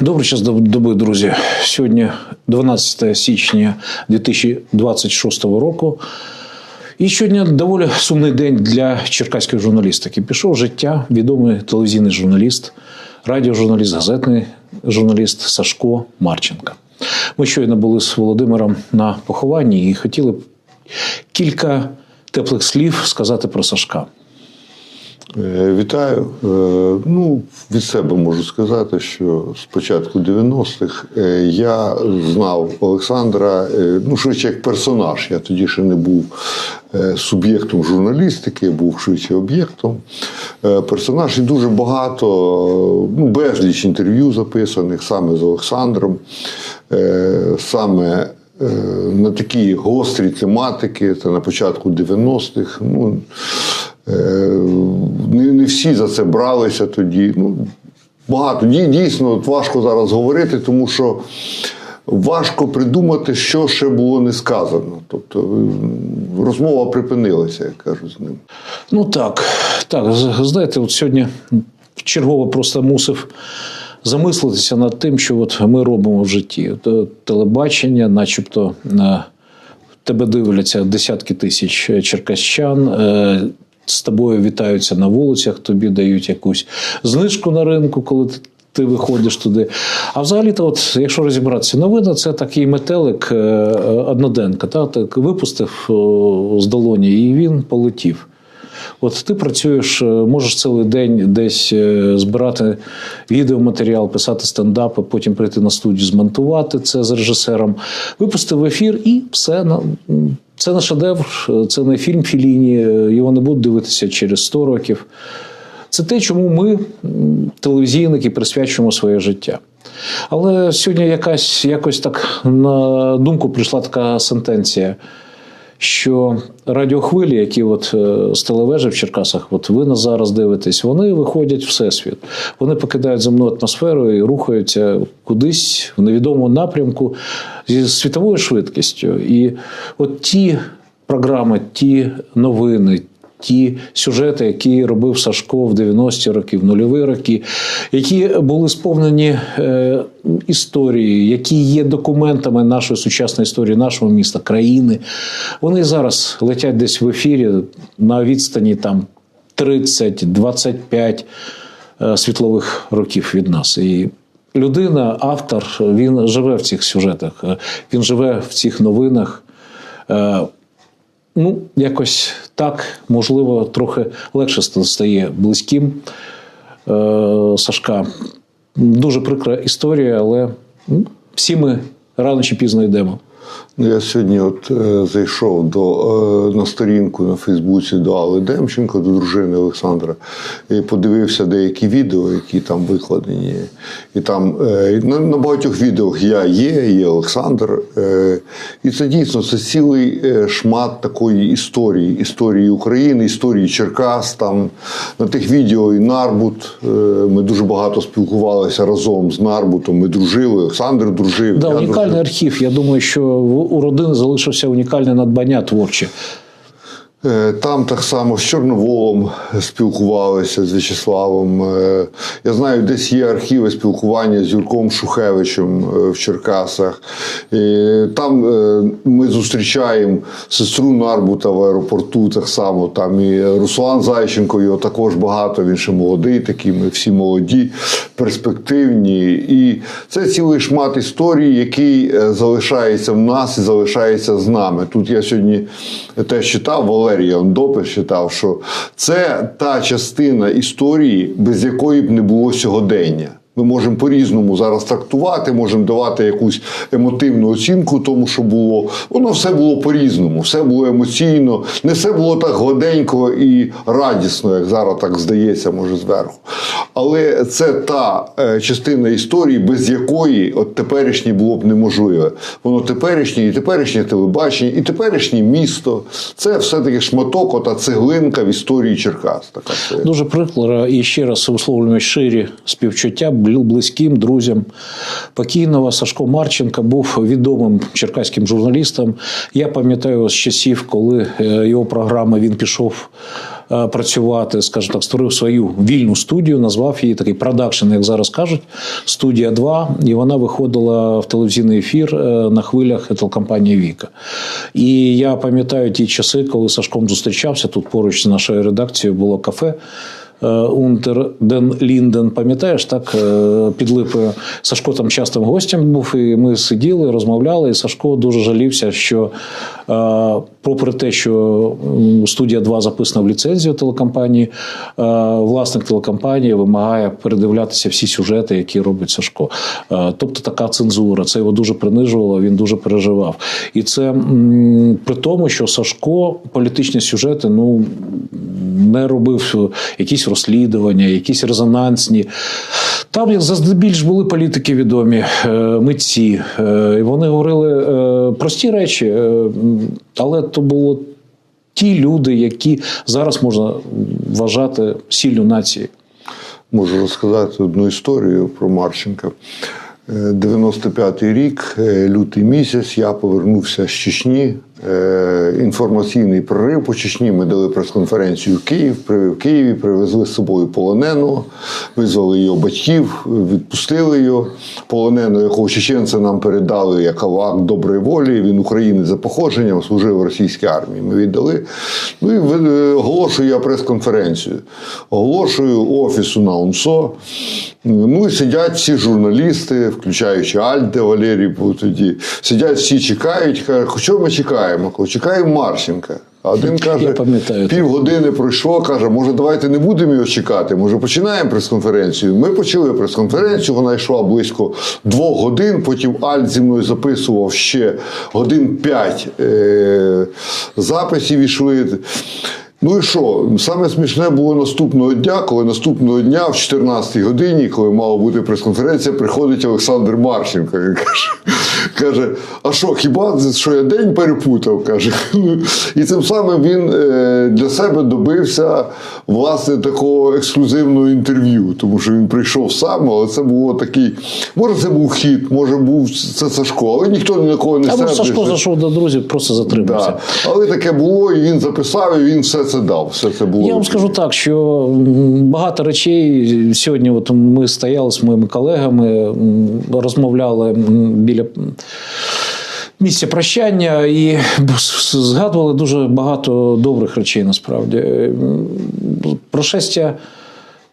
Добрий час доби, друзі. Сьогодні 12 січня 2026 року. І сьогодні доволі сумний день для черкаської журналістики. Пішов життя відомий телевізійний журналіст, радіожурналіст, газетний журналіст Сашко Марченко. Ми щойно були з Володимиром на похованні і хотіли б кілька теплих слів сказати про Сашка. Е, Вітаю. Е, Ну, від себе можу сказати, що з початку 90-х е, я знав Олександра, ну, швидше як персонаж. Я тоді ще не був суб'єктом журналістики, був швидше об'єктом. Персонаж і дуже багато, ну, безліч інтерв'ю записаних саме з Олександром, саме на такі гострі тематики, це на початку 90-х. Ну, Не, не всі за це бралися тоді. Ну, багато. Дій- Дійсно, важко зараз говорити, тому що важко придумати, що ще було не сказано. Тобто е, розмова припинилася, як кажуть з ним. Ну так, так, знаєте, от сьогодні чергово просто мусив замислитися над тим, що от ми робимо в житті. Е, Телебачення, начебто, е, тебе дивляться десятки тисяч черкащан. З тобою вітаються на вулицях, тобі дають якусь знижку на ринку, коли ти. Ти виходиш туди. А взагалі-то, от, якщо розібратися, новина це такий метелик е, е, одноденка. Та? Так випустив з долоні, і він полетів. От ти працюєш, е, можеш цілий день десь збирати відеоматеріал, писати стендапи, потім прийти на студію, змонтувати це з режисером, випустив ефір і все. Це не шедевр, це не фільм Філіні, е, його не будуть дивитися через 100 років. Це те, чому ми, телевізійники, присвячуємо своє життя. Але сьогодні якась якось так на думку прийшла така сентенція, що радіохвилі, які от е, з телевежі в Черкасах, от ви нас зараз дивитесь, вони виходять в всесвіт. Вони покидають земну атмосферу і рухаються кудись в невідомому напрямку зі світовою швидкістю. І от ті програми, ті новини. Ті сюжети, які робив Сашко в 90-ті роки, в нульові роки, які були сповнені е, історією, які є документами нашої сучасної історії, нашого міста, країни, вони зараз летять десь в ефірі на відстані там 30-25 е, світлових років від нас. І людина, автор, він живе в цих сюжетах, е, він живе в цих новинах. Е, Ну, якось так, можливо, трохи легше стає близьким е, Сашка. Дуже прикра історія, але ну, всі ми рано чи пізно йдемо. Ну, я сьогодні от е, зайшов до, е, на сторінку на Фейсбуці до Алли Демченко, до дружини Олександра, і подивився деякі відео, які там викладені. І там е, на, на багатьох відео я є, є Олександр. Е, і це дійсно це цілий е, шмат такої історії, історії України, історії Черкас. Там на тих відео і Нарбут. Е, ми дуже багато спілкувалися разом з Нарбутом. Ми дружили, Олександр дружив. Да, унікальний дружив. архів. Я думаю, що у родини залишився унікальне надбання творче. Е, Там так само з Чорноволом спілкувалися з В'ячеславом. Е, Я знаю, десь є архіви спілкування з Юрком Шухевичем е, в Черкасах. Там е, ми зустрічаємо сестру Нарбута в аеропорту, так само там і Руслан Зайченко, його також багато. Він ще молодий, такий. Ми всі молоді, перспективні. І це цілий шмат історії, який е, залишається в нас і залишається з нами. Тут я сьогодні теж читав Валерія он читав, що це та частина історії, без якої б не було сьогодення. Ми можемо по-різному зараз трактувати, можемо давати якусь емотивну оцінку тому, що було. Воно все було по-різному, все було емоційно, не все було так гладенько і радісно, як зараз так здається, може зверху. Але це та е, частина історії, без якої от теперішнє було б неможливе. Воно теперішнє, і теперішнє телебачення, і теперішнє місто. Це все-таки шматок, ота цеглинка в історії Черкас. Така. Дуже прикро і ще раз висловлюємо щирі співчуття близьким друзям покійного Сашко Марченка був відомим черкаським журналістом. Я пам'ятаю з часів, коли е, його програми він пішов е, працювати, скажімо так, створив свою вільну студію, назвав її такий продакшн, як зараз кажуть, студія 2, і вона виходила в телевізійний ефір е, на хвилях телекомпанії Віка. І я пам'ятаю ті часи, коли Сашком зустрічався тут поруч з нашою редакцією було кафе. Е, Унтер Ден Лінден, пам'ятаєш, так е, під липою. Сашко там частим гостем був, і ми сиділи, розмовляли. І Сашко дуже жалівся, що е, попри те, що студія 2 записана в ліцензію телекомпанії, власник телекомпанії вимагає передивлятися всі сюжети, які робить Сашко. Тобто така цензура. Це його дуже принижувало, він дуже переживав. І це при тому, що Сашко політичні сюжети, ну не робив якісь розслідування, якісь резонансні. Там як заздебільш були політики відомі, е, митці. Е, І вони говорили е, прості речі, але то було ті люди, які зараз можна вважати сіллю нації. Можу розказати одну історію про Марченка. Е, 95-й рік, лютий місяць, я повернувся з Чечні. Е, Інформаційний прорив по Чечні. Ми дали прес-конференцію в Київ. В Києві привезли з собою полоненого, визвали його батьків, відпустили його. Полоненого, якого чеченці нам передали як акт доброї волі. Він українець за походженням, служив в російській армії. Ми віддали. Ну і е, оголошую я прес-конференцію. Оголошую офісу на УНСО. Ну і сидять всі журналісти, включаючи Альде, Валерій тоді. Сидять всі чекають, кажуть, що ми чекаємо? Кажу, Чекаємо Марченка. А один каже, півгодини пройшло, каже, може, давайте не будемо його чекати, може починаємо прес-конференцію. Ми почали прес-конференцію, вона йшла близько двох годин, потім Альт зі мною записував ще годин п'ять е- записів ішли. Ну і що? Саме смішне було наступного дня, коли наступного дня, в 14-й годині, коли мала бути прес-конференція, приходить Олександр Марченко і каже, каже: А що, хіба що я день перепутав? каже. Ну, І цим самим він е, для себе добився власне такого ексклюзивного інтерв'ю, тому що він прийшов сам, але це було такий. Може, це був хід, може був це Сашко, але ніхто ні на кого не А сердився. Сашко зайшов до друзів, просто затримався. Да. Але таке було, і він записав, і він все це дав. Все це було. Я вам скажу так, що багато речей сьогодні. От ми стояли з моїми колегами, розмовляли біля. М, Місця прощання і згадували дуже багато добрих речей насправді. Про Прошестя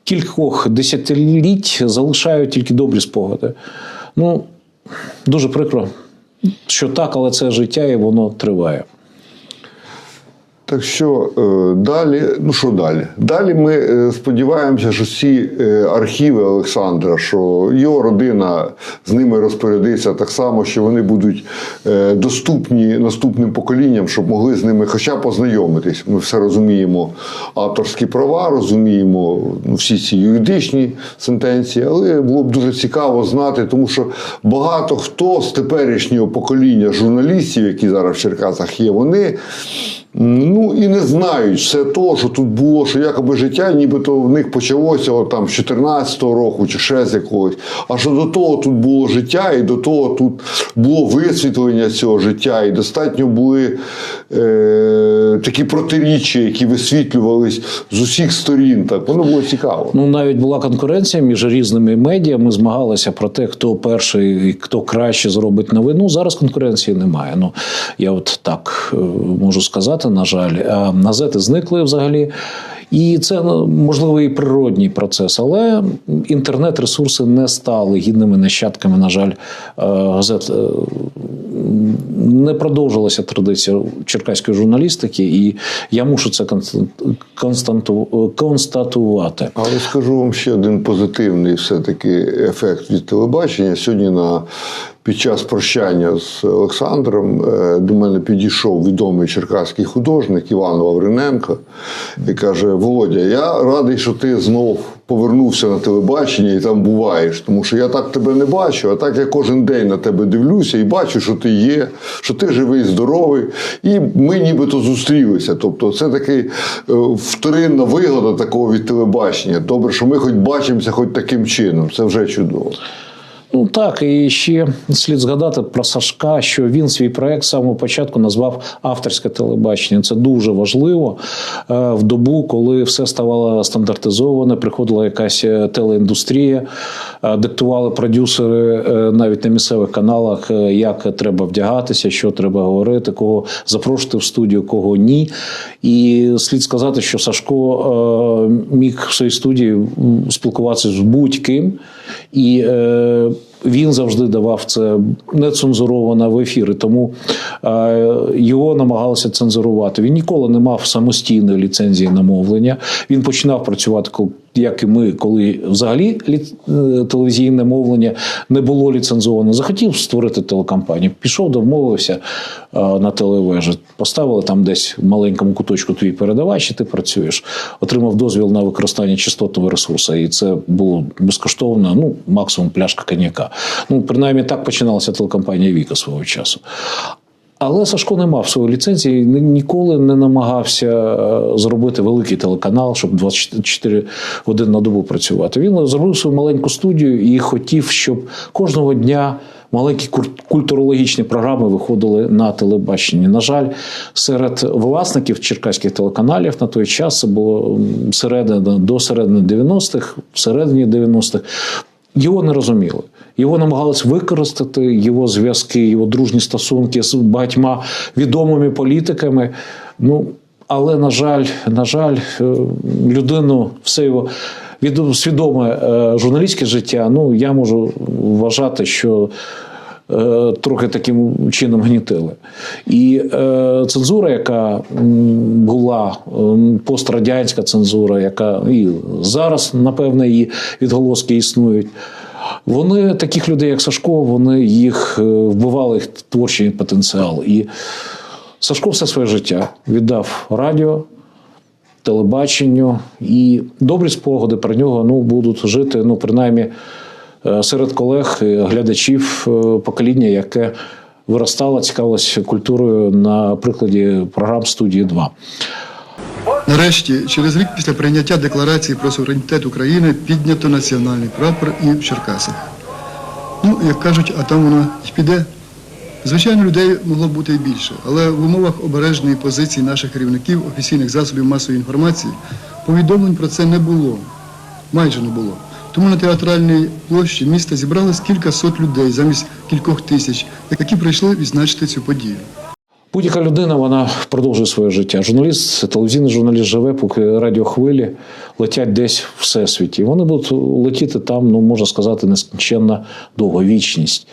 кількох десятиліть залишають тільки добрі спогади. Ну, дуже прикро, що так, але це життя і воно триває. Так що е, далі, ну що далі? Далі ми е, сподіваємося, що ці е, архіви Олександра, що його родина з ними розпорядиться так само, що вони будуть доступні наступним поколінням, щоб могли з ними хоча познайомитись. Ми все розуміємо авторські права, розуміємо ну, всі ці юридичні сентенції, але було б дуже цікаво знати, тому що багато хто з теперішнього покоління журналістів, які зараз в Черкасах є, вони. Ну і не знають все того, що тут було, що якоби життя, нібито в них почалося от, там з 14-го року чи ще з якогось. А що до того тут було життя, і до того тут було висвітлення цього життя, і достатньо були е, такі протиріччя, які висвітлювались з усіх сторін. Так воно було цікаво. Ну, навіть була конкуренція між різними медіа. Ми змагалися про те, хто перший і хто краще зробить новину. Зараз конкуренції немає. Ну я от так е, можу сказати, на жаль, а газети зникли взагалі. І це можливий можливо і природній процес, але інтернет-ресурси не стали гідними нащадками. На жаль, е, газет е, не продовжилася традиція черкаської журналістики, і я мушу це констатувати. Але скажу вам ще один позитивний все-таки ефект від телебачення. Сьогодні на під час прощання з Олександром е, до мене підійшов відомий черкаський художник Іван Лавриненко і каже: Володя, я радий, що ти знов повернувся на телебачення і там буваєш. Тому що я так тебе не бачу, а так я кожен день на тебе дивлюся і бачу, що ти є, що ти живий, здоровий. І ми нібито зустрілися. Тобто, це такий е, вторинна вигода такого від телебачення. Добре, що ми хоч бачимося, хоч таким чином. Це вже чудово. Ну так, і ще слід згадати про Сашка, що він свій проект з самого початку назвав авторське телебачення. Це дуже важливо е, в добу, коли все ставало стандартизоване, приходила якась е, телеіндустрія, е, диктували продюсери навіть на місцевих каналах, як треба вдягатися, що треба говорити, кого запрошувати в студію, кого ні. І слід сказати, що Сашко міг в своїй студії спілкуватися з будь-ким. І е, він завжди давав це нецензуровано в ефіри, тому е, його намагалися цензурувати. Він ніколи не мав самостійної ліцензії на мовлення. Він починав працювати, як і ми, коли взагалі е, телевізійне мовлення не було ліцензовано. Захотів створити телекомпанію. Пішов, домовився е, на телевежі. Поставили там десь в маленькому куточку твій передавач, і ти працюєш. Отримав дозвіл на використання частотного ресурсу, і це було безкоштовно, ну максимум пляшка коньяка. Ну, принаймні так починалася телекомпанія Віка свого часу. Але Сашко не мав своєї ліцензії, ні- ніколи не намагався е, зробити великий телеканал, щоб 24 години на добу працювати. Він зробив свою маленьку студію і хотів, щоб кожного дня маленькі культурологічні програми виходили на телебаченні. На жаль, серед власників черкаських телеканалів на той час було середина до середини 90-х, всередині 90-х. Його не розуміли. Його намагались використати, його зв'язки, його дружні стосунки з багатьма відомими політиками. Ну, але, на жаль, на жаль, е, людину все його свідоме е, журналістське життя. Ну, я можу вважати, що трохи таким чином гнітили. І е, цензура, яка була пострадянська цензура, яка і зараз, напевне, її відголоски існують. Вони таких людей, як Сашко, вони їх е, вбивали їх творчий потенціал. І Сашко все своє життя віддав радіо, телебаченню, і добрі спогади про нього ну, будуть жити, ну, принаймні, е, серед колег, е, глядачів е, покоління, яке виростало, цікавилось культурою на прикладі програм студії 2. Нарешті, через рік після прийняття декларації про суверенітет України піднято національний прапор і в Черкасах. Ну, як кажуть, а там воно й піде. Звичайно, людей могло бути і більше, але в умовах обережної позиції наших керівників офіційних засобів масової інформації повідомлень про це не було. Майже не було. Тому на театральній площі міста зібралось кілька сот людей замість кількох тисяч, які прийшли відзначити цю подію. Будь-яка людина вона продовжує своє життя. Журналіст, телевізійний журналіст живе, поки радіохвилі летять десь в всесвіті. Вони будуть летіти там, ну можна сказати, нескінченна довга вічність.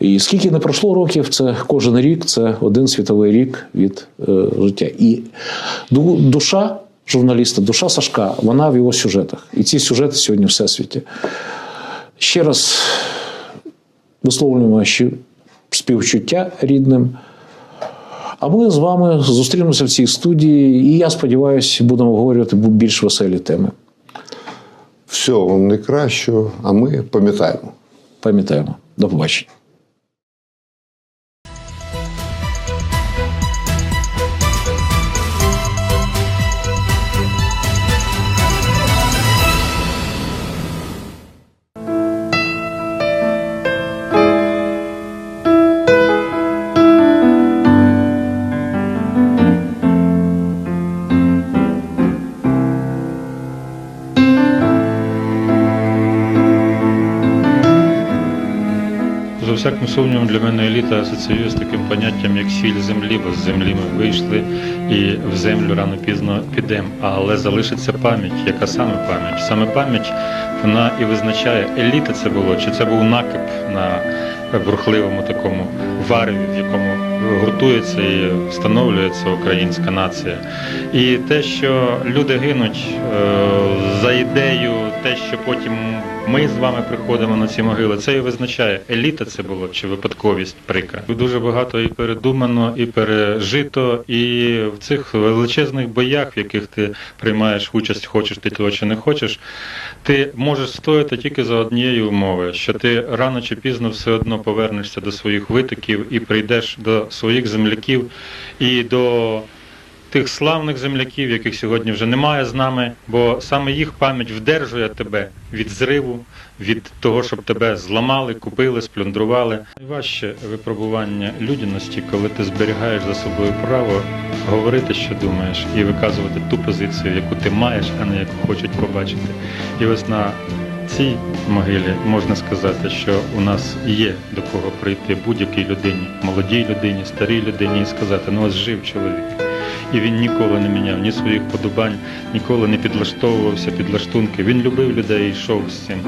І скільки не пройшло років, це кожен рік, це один світовий рік від е, життя. І душа журналіста, душа Сашка, вона в його сюжетах. І ці сюжети сьогодні в всесвіті. Ще раз висловлюємо співчуття рідним. А ми з вами зустрінемося в цій студії, і я сподіваюся, будемо обговорювати більш веселі теми. Всього вам найкращого, а ми пам'ятаємо. Пам'ятаємо. До побачення. Всяким сумнівом для мене еліта асоціює з таким поняттям, як сіль землі, бо з землі ми вийшли і в землю рано пізно підемо. Але залишиться пам'ять. Яка саме пам'ять? Саме пам'ять вона і визначає, еліта це було, чи це був накип на бурхливому такому вареві, в якому гуртується і встановлюється українська нація. І те, що люди гинуть е, за ідею, те, що потім ми з вами приходимо на ці могили, це і визначає, еліта це було чи випадковість прикра. Дуже багато і передумано, і пережито, і в цих величезних боях, в яких ти приймаєш участь, хочеш ти того чи не хочеш, ти можеш стояти тільки за однієї умови, що ти рано чи пізно все одно повернешся до своїх витоків і прийдеш до своїх земляків і до тих славних земляків, яких сьогодні вже немає з нами, бо саме їх пам'ять вдержує тебе від зриву, від того, щоб тебе зламали, купили, сплюндрували. Найважче випробування людяності, коли ти зберігаєш за собою право говорити, що думаєш, і виказувати ту позицію, яку ти маєш, а не яку хочуть побачити. І ось на цій могилі можна сказати, що у нас є до кого прийти будь-якій людині, молодій людині, старій людині, і сказати, ну ось жив чоловік. І він ніколи не міняв ні своїх подобань, ніколи не підлаштовувався під лаштунки. Він любив людей і йшов з цим.